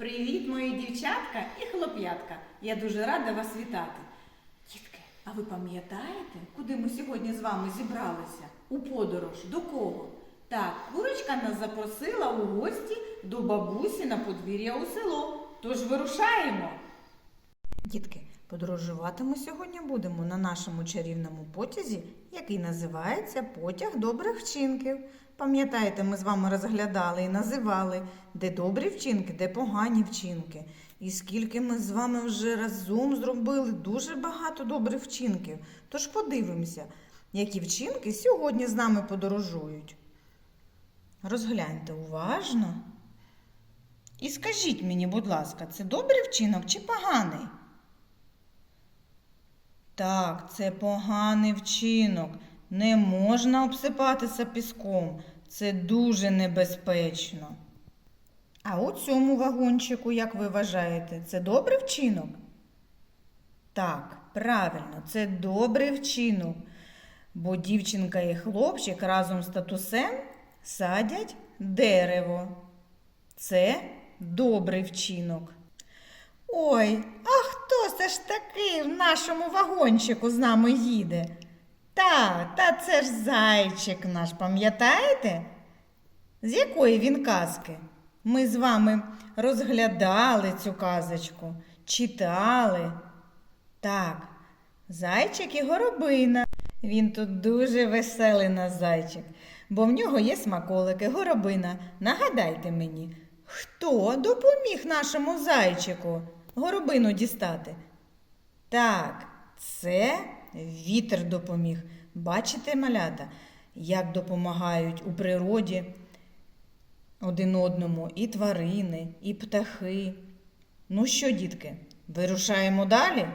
Привіт, мої дівчатка і хлоп'ятка. Я дуже рада вас вітати. Дітки, а ви пам'ятаєте, куди ми сьогодні з вами зібралися? У подорож до кого? Так, курочка нас запросила у гості до бабусі на подвір'я у село. Тож вирушаємо. Дітки, подорожувати ми сьогодні будемо на нашому чарівному потязі, який називається Потяг добрих вчинків. Пам'ятаєте, ми з вами розглядали і називали, де добрі вчинки, де погані вчинки. І скільки ми з вами вже разом зробили дуже багато добрих вчинків. Тож подивимося, які вчинки сьогодні з нами подорожують. Розгляньте уважно. І скажіть мені, будь ласка, це добрий вчинок чи поганий? Так, це поганий вчинок. Не можна обсипатися піском. Це дуже небезпечно. А у цьому вагончику, як ви вважаєте, це добрий вчинок? Так, правильно, це добрий вчинок. Бо дівчинка і хлопчик разом з татусем садять дерево. Це добрий вчинок. Ой, а хто це ж такий в нашому вагончику з нами їде? Та, та це ж зайчик наш, пам'ятаєте? З якої він казки? Ми з вами розглядали цю казочку, читали. Так, зайчик і горобина. Він тут дуже веселий наш зайчик, бо в нього є смаколики, горобина. Нагадайте мені, хто допоміг нашому зайчику горобину дістати? Так, це вітер допоміг. Бачите, малята, як допомагають у природі один одному і тварини, і птахи. Ну що, дітки, вирушаємо далі?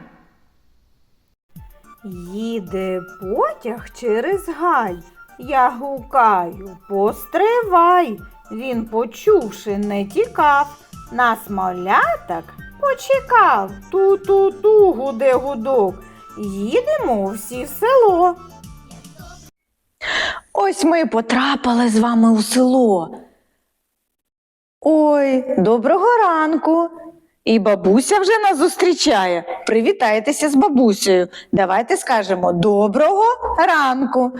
Їде потяг через гай. Я гукаю, постривай. Він, почувши, не тікав. Нас маляток почекав. Ту-ту-ту гуде гудок. Їдемо всі в село. Ось ми потрапили з вами у село. Ой, доброго ранку. І бабуся вже нас зустрічає. Привітайтеся з бабусею. Давайте скажемо доброго ранку.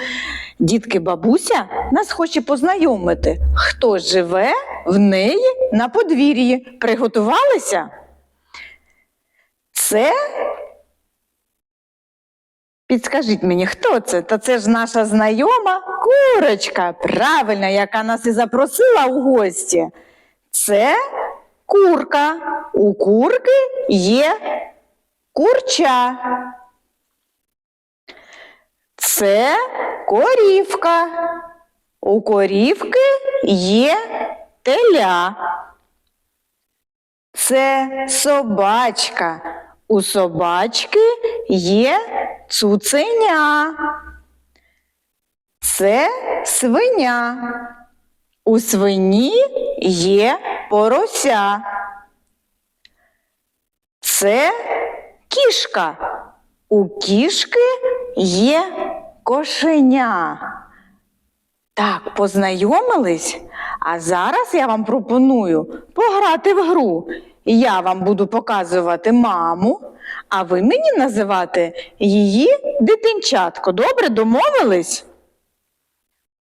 Дітки, бабуся нас хоче познайомити, хто живе в неї на подвір'ї. Приготувалися? Це Підскажіть мені, хто це? Та це ж наша знайома курочка, правильно, яка нас і запросила у гості. Це курка. У курки є курча. Це корівка. У корівки є теля. Це собачка. У собачки є цуценя. Це свиня. У свині є порося. Це кішка. У кішки є кошеня. Так, познайомились? А зараз я вам пропоную пограти в гру. Я вам буду показувати маму, а ви мені називати її дитинчатко. Добре, домовились?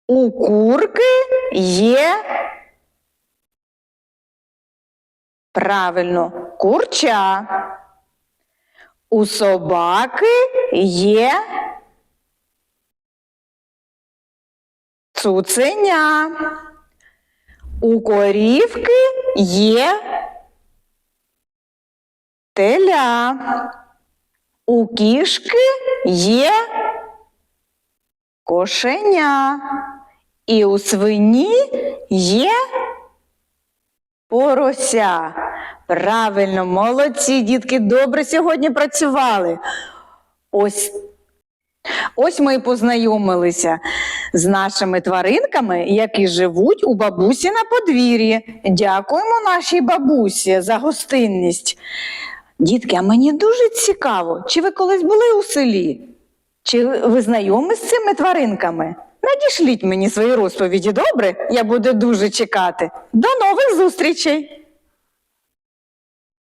У курки є. Правильно, курча. У собаки є цуценя. У корівки є теля. У кішки є кошеня. І у свині є порося. Правильно, молодці, дітки, добре сьогодні працювали. Ось Ось ми і познайомилися з нашими тваринками, які живуть у бабусі на подвір'ї. Дякуємо нашій бабусі за гостинність. Дітки, а мені дуже цікаво, чи ви колись були у селі? Чи ви знайомі з цими тваринками? Надішліть мені свої розповіді, добре? Я буду дуже чекати. До нових зустрічей!